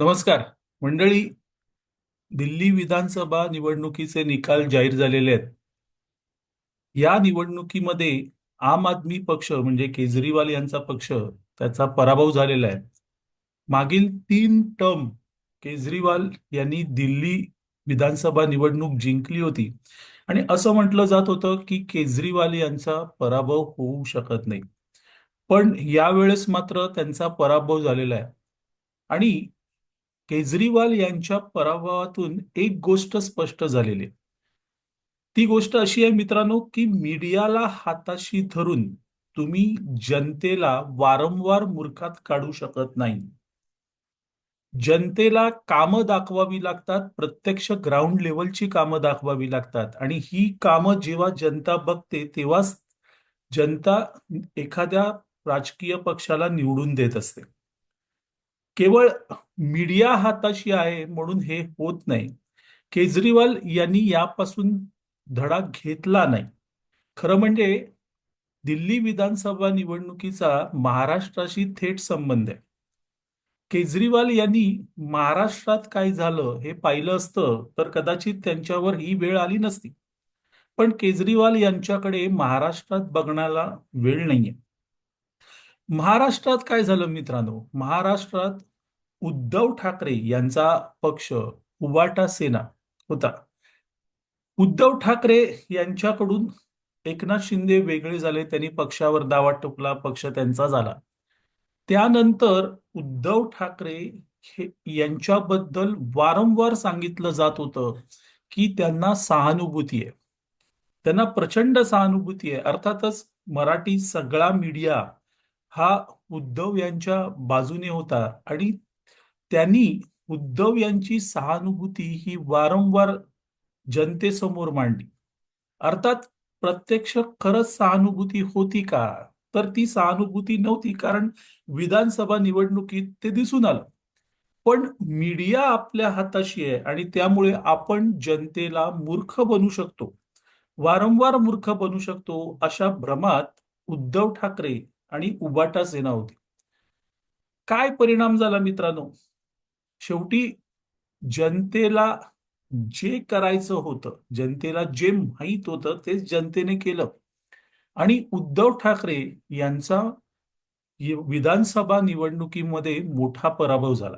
नमस्कार. मंडळी दिल्ली विधानसभा निवडणुकीचे निकाल जाहीर झालेले आहेत. या निवडणुकीमध्ये आम आदमी पक्ष म्हणजे केजरीवाल यांचा पक्ष त्याचा पराभव झालेला आहे. मागील तीन टर्म केजरीवाल यांनी दिल्ली विधानसभा निवडणूक जिंकली होती. आणि असं म्हटलं जात होतं की केजरीवाल यांचा पराभव होऊ शकत नाही. पण यावेळेस मात्र त्यांचा पराभव झालेला आहे. आणि केजरीवाल यांच्या पराभवातून एक गोष्ट स्पष्ट झालेली आहे. ती गोष्ट अशी आहे मित्रांनो की मीडियाला हाताशी धरून तुम्ही जनतेला वारंवार मूर्खात काढू शकत नाही. जनतेला कामं दाखवावी लागतात प्रत्यक्ष ग्राउंड लेवलची कामं दाखवावी लागतात. आणि ही कामं जेव्हा जनता बघते तेव्हाच जनता एखाद्या राजकीय पक्षाला निवडून देत असते. केवळ मीडिया हाताशी आहे म्हणून हे होत नाही. केजरीवाल यांनी यापासून धडा घेतला नाही. खरं म्हणजे दिल्ली विधानसभा निवडणुकीचा महाराष्ट्राशी थेट संबंध आहे. केजरीवाल यांनी महाराष्ट्रात काय झालं हे पाहिलं असतं तर कदाचित त्यांच्यावर ही वेळ आली नसती. पण केजरीवाल यांच्याकडे महाराष्ट्रात बघण्याला वेळ नाहीये. महाराष्ट्रात काय झालं मित्रांनो? महाराष्ट्रात उद्धव ठाकरे यांचा पक्ष उबाटा सेना होता. उद्धव ठाकरे यांच्याकडून एकनाथ शिंदे वेगळे झाले त्यांनी पक्षावर दावा टोपला पक्ष त्यांचा झाला. त्यानंतर उद्धव ठाकरे हे यांच्याबद्दल वारंवार सांगितलं जात होतं की त्यांना सहानुभूती आहे. त्यांना प्रचंड सहानुभूती आहे. अर्थातच मराठी सगळा मीडिया हा उद्धव यांच्या बाजूने होता आणि त्यांनी उद्धव यांची सहानुभूती ही वारंवार जनतेसमोर मांडली. अर्थात प्रत्यक्ष खरंच सहानुभूती होती का? तर ती सहानुभूती नव्हती कारण विधानसभा निवडणुकीत ते दिसून आलं. पण मीडिया आपल्या हाताशी आहे आणि त्यामुळे आपण जनतेला मूर्ख बनू शकतो. वारंवार मूर्ख बनू शकतो अशा भ्रमात उद्धव ठाकरे आणि उबाटा सेना होती काय परिणाम झाला मित्रांनो? शेवटी जनतेला जे करायचं होतं जनतेला जे माहीत होतं तेच जनतेने केलं. आणि उद्धव ठाकरे यांचा विधानसभा निवडणुकीमध्ये मोठा पराभव झाला.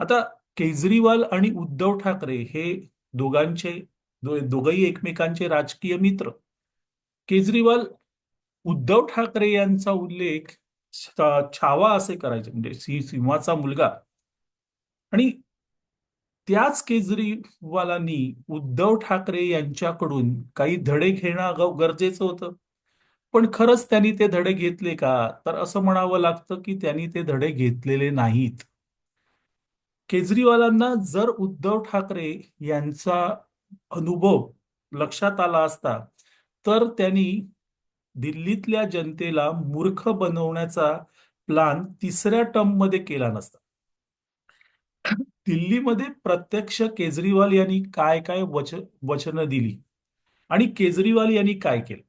आता केजरीवाल आणि उद्धव ठाकरे हे दोघांचे दोघही एकमेकांचे राजकीय मित्र. केजरीवाल उद्धव ठाकरे यांचा उल्लेख छावा असे करायचे म्हणजे सिंहाचा मुलगा. आणि त्याच केजरीवालांनी उद्धव ठाकरे यांच्याकडून काही धडे घेणं गरजेचं होतं. पण खरंच त्यांनी ते धडे घेतले का? तर असं म्हणावं लागतं की त्यांनी ते धडे घेतलेले नाहीत. केजरीवालांना जर उद्धव ठाकरे यांचा अनुभव लक्षात आला असता तर त्यांनी दिल्लीतल्या जनतेला मूर्ख बनवण्याचा प्लान तिसऱ्या टर्ममध्ये केला नसता. दिल्लीमध्ये प्रत्यक्ष केजरीवाल यांनी काय काय वच वचनं दिली? आणि केजरीवाल यांनी काय केलं?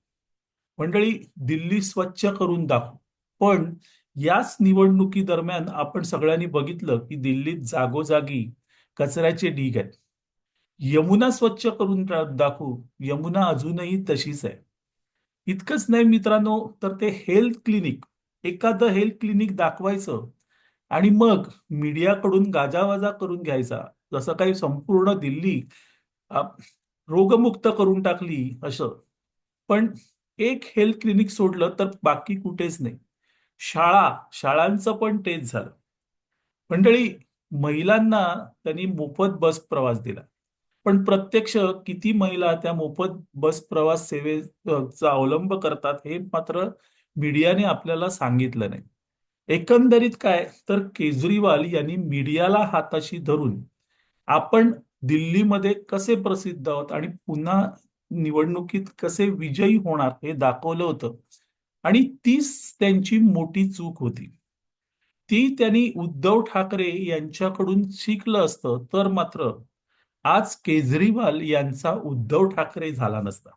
मंडळी दिल्ली स्वच्छ करून दाखवू. पण याच निवडणुकी दरम्यान आपण सगळ्यांनी बघितलं की दिल्लीत जागोजागी कचऱ्याचे ढीग आहेत. यमुना स्वच्छ करून दाखवू. यमुना अजूनही तशीच आहे. इतकंच नाही मित्रांनो तर ते हेल्थ क्लिनिक एखादं हेल्थ क्लिनिक दाखवायचं आणि मग मीडियाकडून गाजावाजा करून घ्यायचा जसं काही संपूर्ण दिल्ली रोगमुक्त करून टाकली असं. पण एक हेल्थ क्लिनिक सोडलं तर बाकी कुठेच नाही. शाळा शाळांचं पण तेच झालं. मंडळी महिलांना त्यांनी मोफत बस प्रवास दिला. पण प्रत्यक्ष किती महिला त्या मोफत बस प्रवास सेवेचा अवलंब करतात हे मात्र मीडियाने आपल्याला सांगितलं नाही. एकंदरीत काय? तर केजरीवाल यांनी मीडियाला हाताशी धरून आपण दिल्लीमध्ये कसे प्रसिद्ध आहोत आणि पुन्हा निवडणुकीत कसे विजयी होणार हे दाखवलं होतं. आणि तीच त्यांची मोठी चूक होती. ती त्यांनी उद्धव ठाकरे यांच्याकडून शिकलं असतं तर मात्र आज केजरीवाल यांचा उद्धव ठाकरे झाला नसता.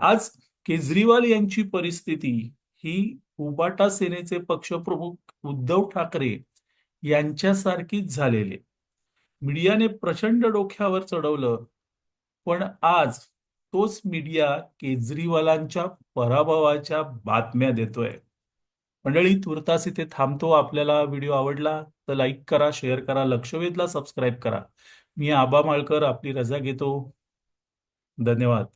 आज केजरीवाल यांची परिस्थिती ही उबाटा सेनेचे पक्षप्रमुख उद्धव ठाकरे यांच्यासारखीच झालेली. मीडियाने प्रचंड डोक्यावर चढवलं पण आज तोच मीडिया केजरीवालांच्या पराभवाच्या बातम्या देतोय. मंडळी तुर्तास इथे थांबतो. आपल्याला व्हिडिओ आवडला तर लाईक करा शेअर करा लक्षवेधला सबस्क्राईब करा. मी आबा माळकर आपली रजा घेतो. धन्यवाद.